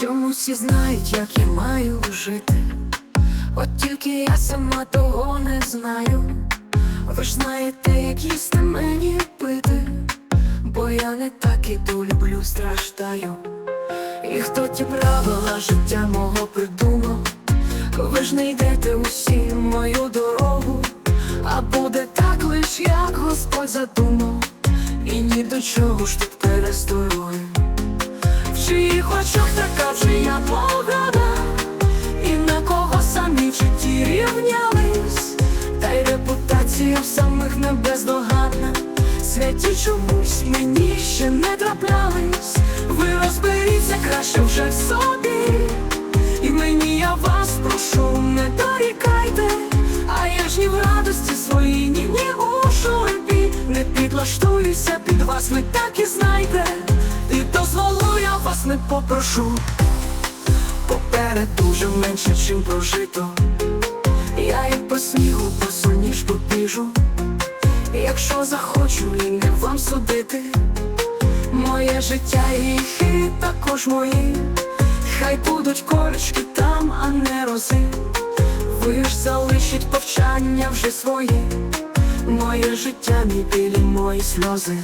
Чомусь всі знають, як я маю жити. От тільки я сама того не знаю. Ви ж знаєте, як їсти мені пити, бо я не так іду, люблю, страждаю. І хто ті правила життя мого придумав? Ви ж не йдете усі мою дорогу, а буде так лиш, як Господь задумав, і ні до чого ж тут перестороги. Чиїх така вже я погана, і на кого самі в житті рівнялись, та й репутація в самих не бездоганна. Святі чомусь мені ще не траплялись. Ви розберіться краще вже в собі. І мені я вас прошу, не дорікайте, а я ж ні в радості своїй, ні, ні у журбі Не підлаштуюся під вас, ви так і знайте, не попрошу. Попереду вже менше, чим прожито. Я як по снігу, по ніж побіжу. Якщо захочу, і не вам судити. Моє життя і гріхи також мої. Хай будуть корочки там, а не рози. Ви ж залишіть повчання вже свої. Моє життя, мій білі, мої сльози.